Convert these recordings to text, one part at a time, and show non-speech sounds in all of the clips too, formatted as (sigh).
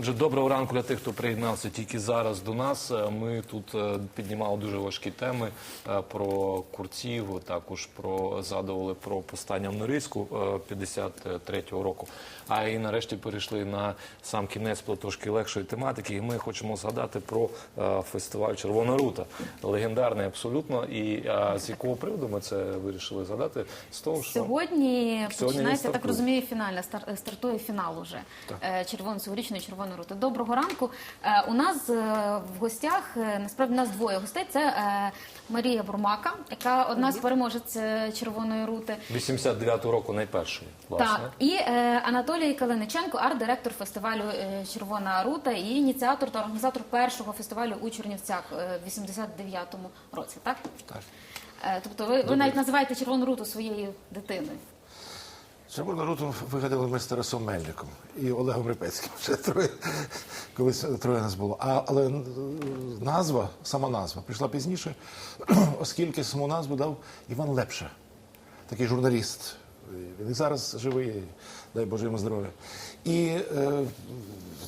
Отже, доброго ранку для тих, хто приєднався тільки зараз до нас. Е, Ми тут е, піднімали дуже важкі теми е, про курців, також про згадували про повстання в Норильську е, 53-го року. А і нарешті перейшли на сам кінець про трошки легшої тематики. І ми хочемо згадати про фестиваль Червона рута. Легендарний абсолютно. І з якого приводу ми це вирішили згадати? З того, що Сьогодні починається, так розумію, фінальна стар- стартує фінал уже червоно цьогорічної червоної рути. Доброго ранку. Е, У нас е, в гостях е, насправді у нас двоє гостей. Це е, Марія Бурмака, яка одна з переможець е, червоної рути. 89-го року найперший, власне. Так, і е, Анатолій Калиниченко, арт-директор фестивалю е, Червона рута і ініціатор та організатор першого фестивалю у Чернівцях е, в 89-му році. Так? Так. Е, Тобто ви, ви навіть називаєте червону руту своєю дитиною. Червону руту вигадали ми з Тарасом Мельником і Олегом Репецьким. Ще троє, колись троє нас було. А, але назва, сама назва, прийшла пізніше, (clears throat) оскільки саму назву дав Іван Лепша, такий журналіст. Він і зараз живий, дай Боже йому здоров'я. І, е,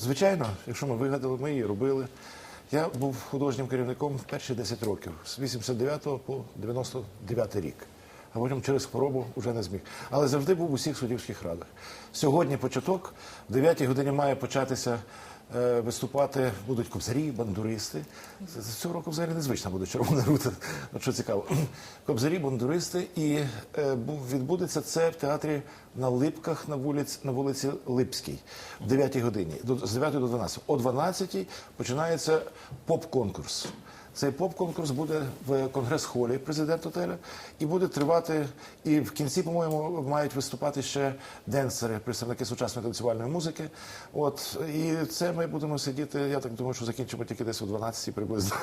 звичайно, якщо ми вигадали, ми її робили. Я був художнім керівником перші 10 років, з 89 по 99 рік. А потім через хворобу вже не зміг. Але завжди був у всіх суддівських радах. Сьогодні початок, в 9 годині має початися е, виступати, будуть кобзарі, бандуристи. З- Цього року взагалі незвична буде червона рута. Що цікаво. (clears throat) Кобзарі, бандуристи, і е, відбудеться це в театрі на Липках на вулиці, на вулиці Липській в 9 годині, з 9 до 12. О 12 починається поп-конкурс. Цей поп-конкурс буде в конгрес-холі президент отеля і буде тривати. І в кінці, по-моєму, мають виступати ще денсери, представники сучасної танцювальної музики. От і це ми будемо сидіти. Я так думаю, що закінчимо тільки десь о 12 приблизно.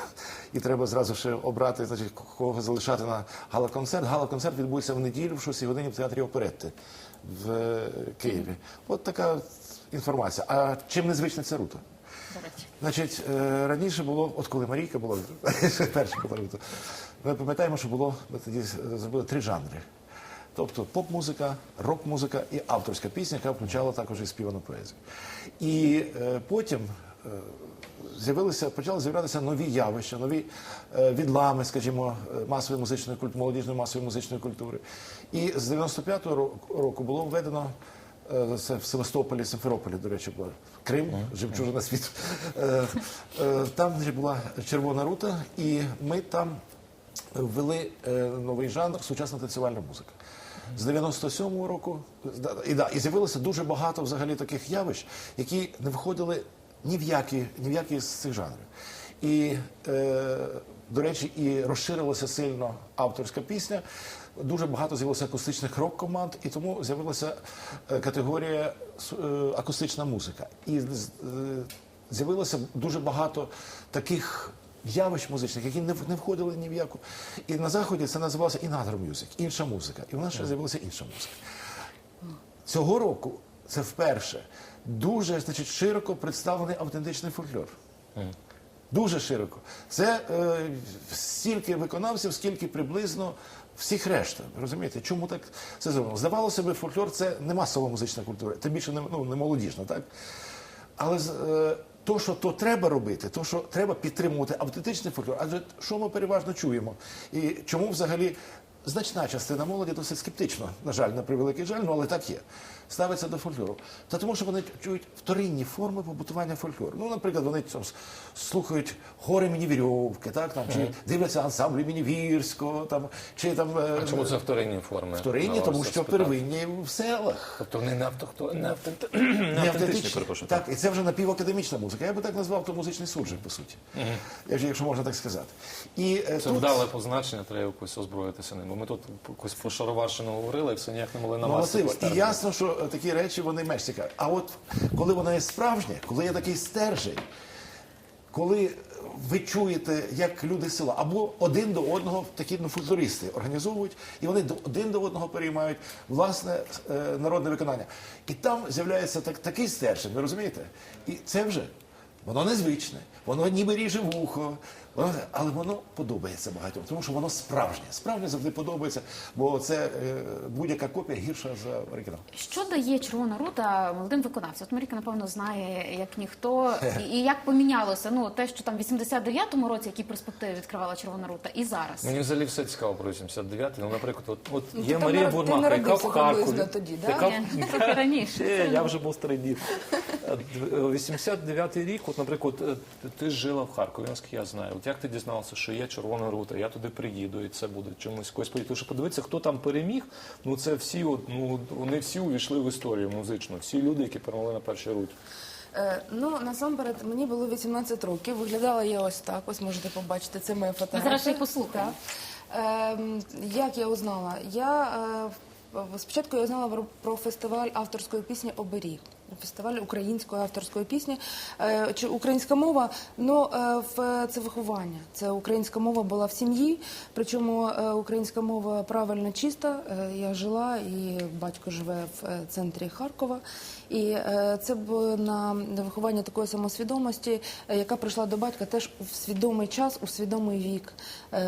І треба зразу ще обрати, значить, кого залишати на гала-концерт. Гала-концерт відбудеться в неділю в 6 годині в театрі оперетти в Києві. От така інформація. А чим незвична ця рута? До. Значить, е, раніше було, от коли Марійка була, (laughs) перша була, ми пам'ятаємо, що було, ми тоді зробили три жанри. Тобто поп-музика, рок-музика і авторська пісня, яка включала також і співану поезію. І е, потім е, з'явилися, почали з'являтися нові явища, нові е, відлами, скажімо, масової музичної культури, молодіжної масової музичної культури. І з 95-го ро- року було введено Це в Севастополі, Симферополі, до речі, була Крим, жемчужина світу. Е, е, Там була червона рута, і ми там ввели е, новий жанр сучасна танцювальна музика. З 97-го року і, да, і з'явилося дуже багато взагалі таких явищ, які не входили ні в які, ні в які з цих жанрів. І, е, до речі, і розширилася сильно авторська пісня. Дуже багато з'явилося акустичних рок-команд, і тому з'явилася е, категорія е, акустична музика. І е, з'явилося дуже багато таких явищ музичних, які не, не входили ні в яку. І на заході це називалося інагро мюзик, інша музика. І в нас ще з'явилася інша музика. Цього року це вперше дуже значить, широко представлений автентичний фольклор. Дуже широко. Це е, стільки виконавців, скільки приблизно всіх решта. Розумієте, чому так це зроблено? Здавалося б, фольклор це не масова музична культура, тим більше не, ну, не молодіжна, так? Але е, то, що то треба робити, то, що треба підтримувати автентичний фольклор, адже що ми переважно чуємо? І чому взагалі значна частина молоді досить скептично, на жаль, на превеликий жаль, ну але так є. Ставиться до фольклору. Та тому, що вони чують вторинні форми побутування фольклору. Ну, наприклад, вони там слухають хори імені Вірьовки, так, там, чи дивляться ансамбль імені Вірського, там, чи там. е, А чому це вторинні форми? Вторинні, тому що спитати. первинні в селах. Тобто вони не автохто не автент- не Не автентичні, перепрошую. Так, і це вже напівакадемічна музика. Я би так назвав то музичний суржик, по суті, якщо, якщо можна так сказати. І е, Це тут, вдале позначення, треба якось озброїтися ним. Бо ми тут якось про Шароварщину говорили, і все ніяк не могли на вас. І ясно, що е, такі речі вони менш цікаві. А от коли вона є справжня, коли є такий стержень, коли ви чуєте, як люди села, або один до одного такі ну, фольклористи організовують, і вони один до одного переймають власне е, народне виконання. І там з'являється так, такий стержень, ви розумієте? І це вже воно незвичне, воно ніби ріже вухо, Воно, але воно подобається багатьом, тому що воно справжнє. Справжнє завжди подобається, бо це е, будь-яка копія гірша за оригінал. Що дає червона рута молодим виконавцям? От Маріка, напевно, знає як ніхто, (laughs) і, і як помінялося ну те, що там в 89-му році, які перспективи відкривала червона рута, і зараз. Мені взагалі все цікаво про 89-й. Ну, наприклад, от, от Ну, є ти Марія там- ти яка в Харкові. тоді, да? яка- Ні, (laughs) трохи раніше. Ще, я вже був старий дід. Е, 89-й рік, от, наприклад, е, ти- ти жила в Харкові, наскільки я знаю. От як ти дізнався, що є червона рута, я туди приїду, і це буде чомусь когось події. Тому що подивитися, хто там переміг, ну це всі, от, ну, вони всі увійшли в історію музичну. Всі люди, які перемогли на першій руті. Е, ну насамперед мені було 18 років. Виглядала я ось так. Ось можете побачити. Це моя фотографія. зараз ще й послухаємо. Ем, як я узнала? Я е, в- спочатку я знала про- про фестиваль авторської пісні Оберіг. Фестиваль української авторської пісні. Е, Чи українська мова? Ну е, в це виховання. Це українська мова була в сім'ї. Причому е, українська мова правильно чиста. Я жила і батько живе в центрі Харкова. І це було на виховання такої самосвідомості, яка прийшла до батька теж у свідомий час, у свідомий вік.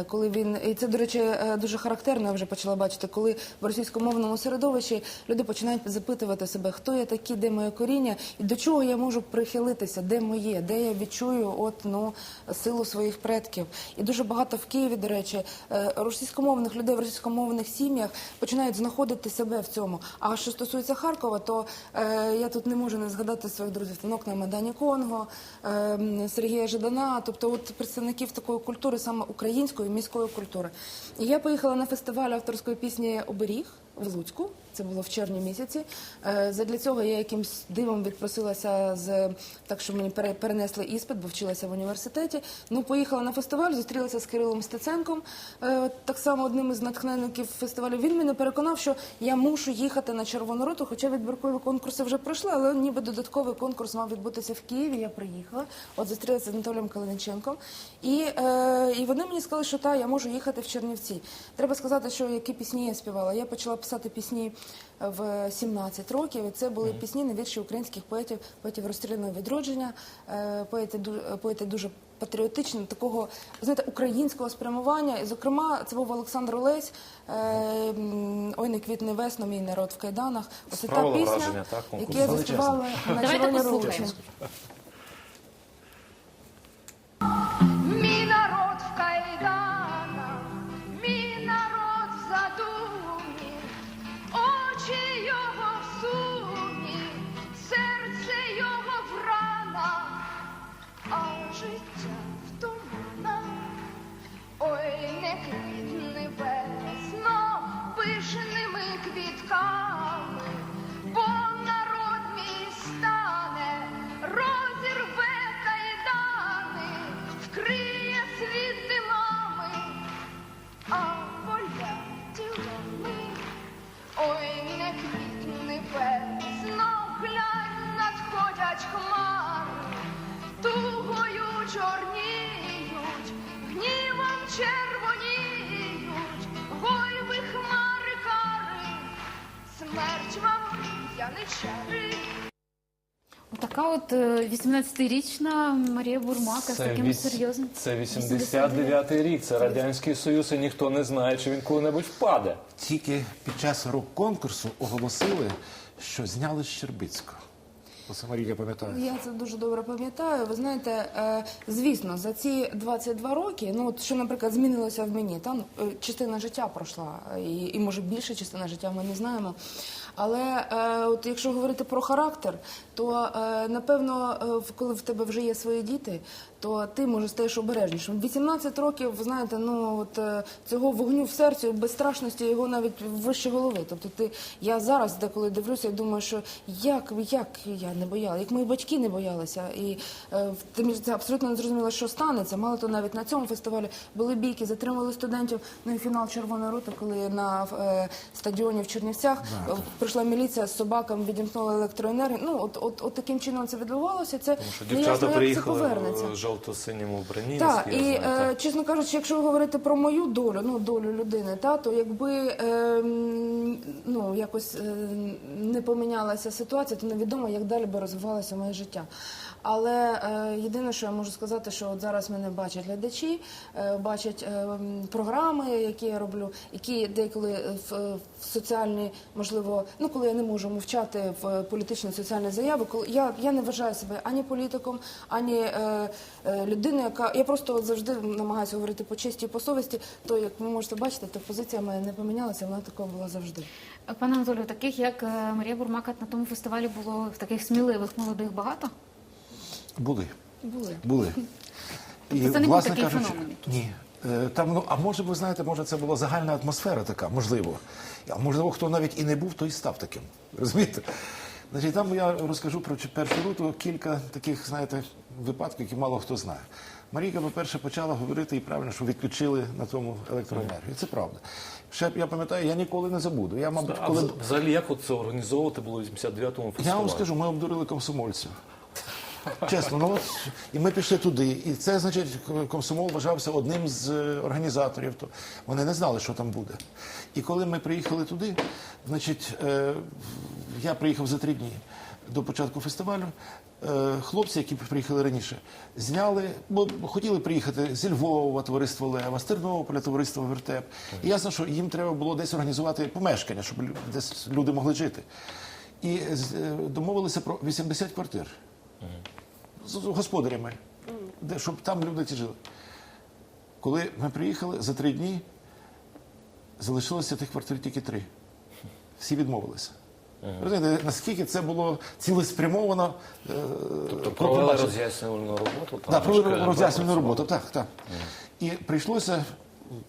Коли він і це, до речі, дуже характерно, я вже почала бачити, коли в російськомовному середовищі люди починають запитувати себе, хто я такий, де моє коріння, і до чого я можу прихилитися, де моє, де я відчую от ну силу своїх предків. І дуже багато в Києві, до речі, е, російськомовних людей в російськомовних сім'ях починають знаходити себе в цьому. А що стосується Харкова, то е, я тут не можу не згадати своїх друзів танок на Майдані Конго, е, Сергія Жадана, тобто от представників такої культури, саме української міської культури. І я поїхала на фестиваль авторської пісні Оберіг в Луцьку. Це було в червні місяці. Е, Задля цього я якимсь дивом відпросилася з так, що мені пере- перенесли іспит, бо вчилася в університеті. Ну, поїхала на фестиваль, зустрілася з Кирилом Стеценком, е, так само одним із натхненників фестивалю. Він мене переконав, що я мушу їхати на Червону Роту, хоча відбіркові конкурси вже пройшли, але ніби додатковий конкурс мав відбутися в Києві. Я приїхала, от зустрілася з Анатолієм Калиниченком. І, е, і вони мені сказали, що та, я можу їхати в Чернівці. Треба сказати, що які пісні я співала. Я почала писати пісні в 17 років. І це були пісні на вірші українських поетів, поетів розстріляного відродження, е, поети, поети дуже патріотичні, такого знаєте, українського спрямування. І, зокрема, це був Олександр Олесь, е, Ой, не квітне весно, мій народ в кайданах. Ось та пісня, яку я заспівала на Давайте червоній Отака от е, 18-річна Марія Бурмака з таким віс- серйозним. це 89-й рік, це Радянський Союз, і ніхто не знає, чи він коли-небудь впаде. Тільки під час рок-конкурсу оголосили, що зняли з Щербицького. Оце Марійка пам'ятає. Я це дуже добре пам'ятаю. Ви знаєте, е, звісно, за ці 22 роки, ну от що, наприклад, змінилося в мені, там е, частина життя пройшла, і, і може більше частина життя ми не знаємо. Але е, от якщо говорити про характер, то е, напевно, е, коли в тебе вже є свої діти, то ти може стаєш обережнішим. 18 років, ви знаєте, ну от е, цього вогню в серці, безстрашності його навіть вище голови. Тобто ти я зараз деколи дивлюся і думаю, що як, як я не боялася, як мої батьки не боялися. І е, тим це абсолютно не зрозуміло, що станеться. Мало то навіть на цьому фестивалі були бійки, затримали студентів. Ну і фінал Червоної роти, коли на е, стадіоні в Чернівцях е, прийшла міліція з собаками, відімкнула електроенергію. Ну от, от, от таким чином це відбувалося. Це Тому що дівчата як це приїхали повернеться. Жовто-синьому вбранні. Так, і знаю, е, так. чесно кажучи, якщо говорити про мою долю, ну долю людини, та то якби е, ну якось е, не помінялася ситуація, то невідомо, як далі би розвивалося моє життя. Але е, єдине, що я можу сказати, що от зараз мене бачать глядачі, е, бачать е, програми, які я роблю, які деколи в, е, в соціальні, можливо, ну коли я не можу мовчати в політичні соціальні заяви, коли я, я не вважаю себе ані політиком, ані е, е, людиною, яка я просто от завжди намагаюся говорити по честі і по совісті. То як ви можете бачити, то позиція моя не помінялася, вона такою була завжди. Пане Анатолію, таких як е, Марія Бурмака на тому фестивалі було таких сміливих молодих багато? Були. Були. Були. І, Це не був власне такий кажучи, феномен Ні. Е, Там, ну, а може, ви знаєте, може це була загальна атмосфера така, можливо. А можливо, хто навіть і не був, той і став таким. Розумієте? Значить, там я розкажу про першу руту кілька таких, знаєте, випадків, які мало хто знає. Марійка, по-перше, почала говорити і правильно, що відключили на тому електроенергію. Це правда. Ще я пам'ятаю, я ніколи не забуду. Я, мабуть, А коли вз- взагалі як це організовувати було в 89-му фестивалі? я вам скажу, ми обдурили комсомольців. Чесно, ну от і ми пішли туди. І це, значить, комсомол вважався одним з е, організаторів. То вони не знали, що там буде. І коли ми приїхали туди, значить, е, я приїхав за три дні до початку фестивалю. Е, хлопці, які приїхали раніше, зняли, бо хотіли приїхати зі Львова, товариство Лева, з Тернополя, товариство Вертеп. І ясно, що їм треба було десь організувати помешкання, щоб десь люди могли жити. І домовилися про 80 квартир з господарями, де, щоб там люди ті жили. Коли ми приїхали за три дні, залишилося тих квартир тільки три. Всі відмовилися. Розумієте, наскільки це було цілеспрямовано е, Тобто провели роз'яснювальну роботу? Да, провели роз'яснювальну роботу, так, так. І прийшлося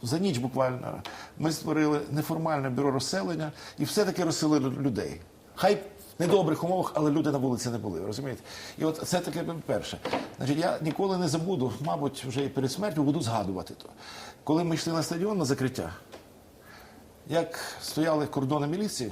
за ніч буквально. Ми створили неформальне бюро розселення і все-таки розселили людей. Хай недобрих умовах, але люди на вулиці не були, розумієте? І от це таке перше. Значить, я ніколи не забуду, мабуть, вже і перед смертю буду згадувати то. Коли ми йшли на стадіон на закриття, як стояли кордони міліції,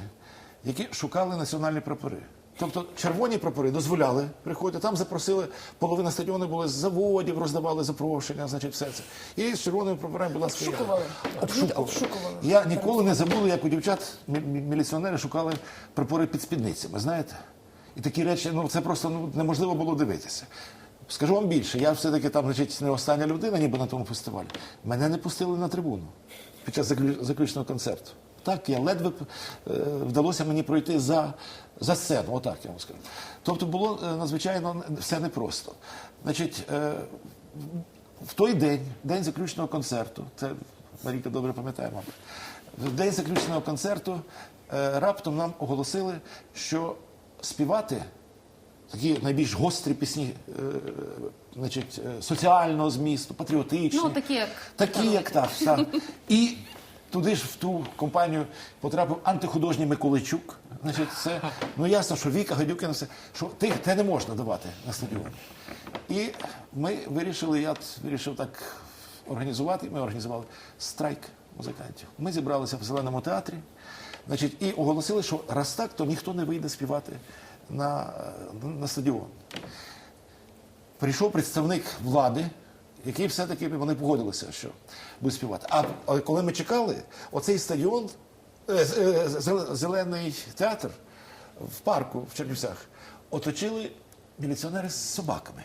які шукали національні прапори. Тобто червоні прапори дозволяли приходити. Там запросили, половина стадіону були з заводів, роздавали запрошення, значить, все це. І з червоними прапорами була своя. Обшукували. Обшукували. Обшукували. Я ніколи не забуду, як у дівчат мі- мі- міліціонери шукали прапори під спідницями, знаєте? І такі речі, ну це просто ну, неможливо було дивитися. Скажу вам більше, я все-таки там, значить, не остання людина, ніби на тому фестивалі. Мене не пустили на трибуну під час заключного концерту. Так, я ледве е, вдалося мені пройти за, за сцену, отак я вам скажу. Тобто було е, надзвичайно все непросто. Значить, е, в той день, день заключного концерту, це Марійка добре пам'ятає, мабуть, в день заключного концерту е, раптом нам оголосили, що співати такі найбільш гострі пісні, е, значить, соціального змісту, патріотичні. Ну, такі, як Такі, як так, так. І туди ж в ту компанію потрапив антихудожній Миколайчук. Значить, це, ну ясно, що Віка Гадюкіна, все, що ти, те не можна давати на стадіоні. І ми вирішили, я вирішив так організувати, ми організували страйк музикантів. Ми зібралися в зеленому театрі, значить, і оголосили, що раз так, то ніхто не вийде співати на, на стадіон. Прийшов представник влади, який все-таки вони погодилися, що буде співати. А коли ми чекали, оцей стадіон, е, е, зелений театр в парку в Чернівцях оточили міліціонери з собаками.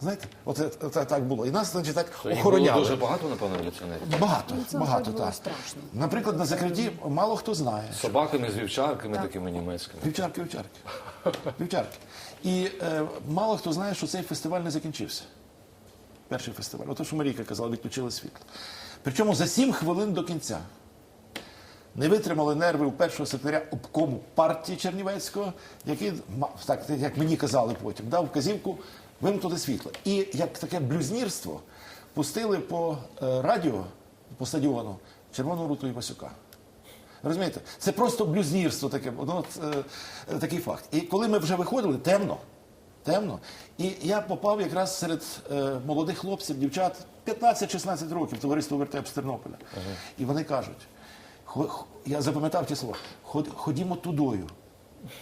Знаєте, от це- це так було. І нас, значить, так То їх було охороняли. дуже багато, напевно, міліціонерів. Багато, Ну, це багато, так. страшно. Наприклад, на закритті мало хто знає. З собаками, з вівчарками такими німецькими. Вівчарки, вівчарки. (laughs) Вівчарки. І е, мало хто знає, що цей фестиваль не закінчився. Перший фестиваль. Ото, що Марійка казала, відключили світло. Причому за сім хвилин до кінця. Не витримали нерви у першого секретаря обкому партії Чернівецького, який, так як мені казали потім, дав вказівку вимкнути світло. І як таке блюзнірство пустили по е, радіо, по стадіону Червону руту і Васюка. Розумієте? Це просто блюзнірство таке, ну, такий факт. І коли ми вже виходили, темно. Темно. І я попав якраз серед е, молодих хлопців, дівчат 15-16 років, товариство Вертеп з Тернополя. І вони кажуть: «Хо- я запам'ятав ті слова, «Ход- ходімо тудою.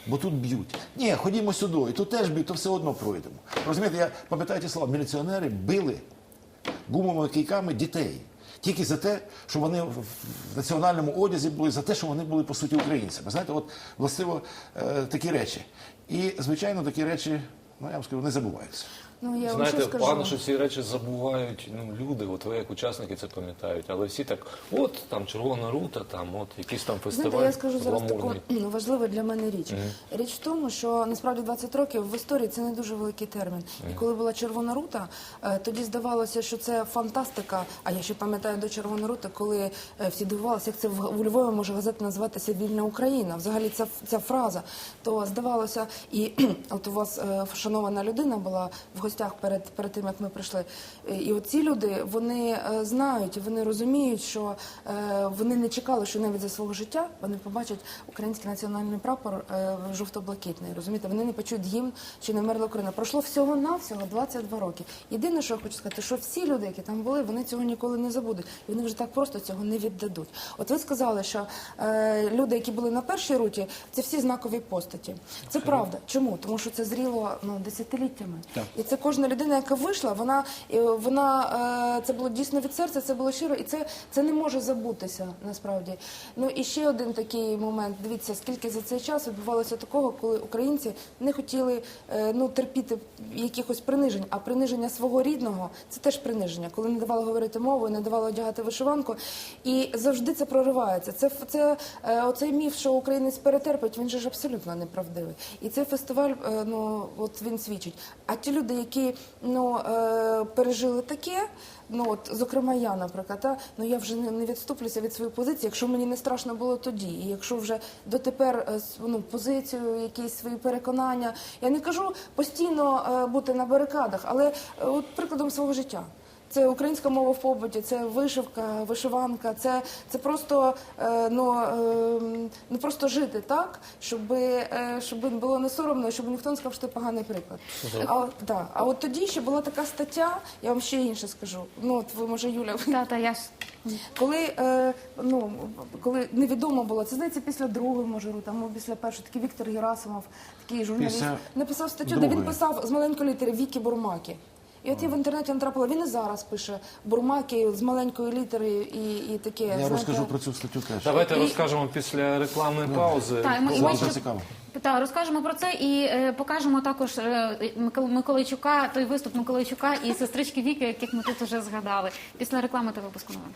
Бо тут б'ють. Ні, ходімо сюди, тут теж б'ють, то все одно пройдемо. Розумієте, я пам'ятаю ті слова, міліціонери били гумовими кийками дітей. Тільки за те, що вони в в національному одязі були, за те, що вони були по суті українцями. Знаєте, от властиво е, такі речі. І, звичайно, такі речі ну я вам скажу, не забуваються. Ну, я вам Знаєте, що скажу. погано, що ці речі забувають ну, люди, от ви як учасники це пам'ятають, але всі так, от там червона рута, там от якийсь там фестиваль Знаєте, я скажу зараз таку гламурний. ну, важливу для мене річ. Річ в тому, що насправді 20 років в історії це не дуже великий термін. І коли була червона рута, е, тоді здавалося, що це фантастика. А я ще пам'ятаю до червоної рути, коли е, всі дивувалися, як це в у Львові може газета називатися Вільна Україна. Взагалі ця ця фраза. То здавалося, і (clears throat) от у вас е, шанована людина була в гостях перед перед тим, як ми прийшли. І от ці люди вони е, знають, вони розуміють, що е, вони не чекали, що навіть за свого життя вони побачать український національний прапор е, жовто-блакитний. Розумієте, вони не почують гімн чи не мерла Україна. Пройшло всього навсього 22 роки. Єдине, що я хочу сказати, що всі люди, які там були, вони цього ніколи не забудуть. І вони вже так просто цього не віддадуть. От ви сказали, що е, люди, які були на першій руті, це всі знакові постаті. Це правда. Чому? Тому що це зріло ну, десятиліттями. І це кожна людина, яка вийшла, вона, е, вона е, це було дійсно від серця, це було щиро, і це, це не може забутися насправді. Ну і ще один такий момент. Дивіться, скільки за цей час відбувалося такого, коли українці не хотіли е, ну, терпіти якихось принижень, а приниження свого рідного це теж приниження, коли не давали говорити мовою, не давали одягати вишиванку. І завжди це проривається. Це, це оцей міф, що українець перетерпить, він же ж абсолютно неправдивий. І цей фестиваль, ну от він свідчить. А ті люди, які ну е, пережили таке. Ну от, зокрема, я, наприклад, та, ну я вже не, відступлюся від своєї позиції, якщо мені не страшно було тоді, і якщо вже дотепер е, ну, позицію, якісь свої переконання. Я не кажу постійно е, бути на барикадах, але от прикладом свого життя. Це українська мова в побуті, це вишивка, вишиванка, це, це просто е, ну, е, ну просто жити так, щоб, е, щоб було не соромно, щоб ніхто не сказав, що ти поганий приклад. А, да. а от тоді ще була така стаття, я вам ще інше скажу. Ну от ви може Юля, ви Та, та, я ж коли, е, ну, коли невідомо було, це здається після другої може рути, або після першої, такий Віктор Герасимов, такий журналіст, Після написав статтю, де він писав з маленької літери Вікі Бурмаки. І от я в інтернеті натрапила, він і зараз пише Бурмаки з маленької літери і, і таке. Я знаєте, розкажу про цю статтю теж. Давайте І- розкажемо після рекламної паузи. Та, ми- Вам ще- це цікаво. Та, розкажемо про це і е, покажемо також е, Микол- Миколайчука, той виступ Миколайчука і сестрички Віки, яких ми тут вже згадали. Після реклами та випуску новин.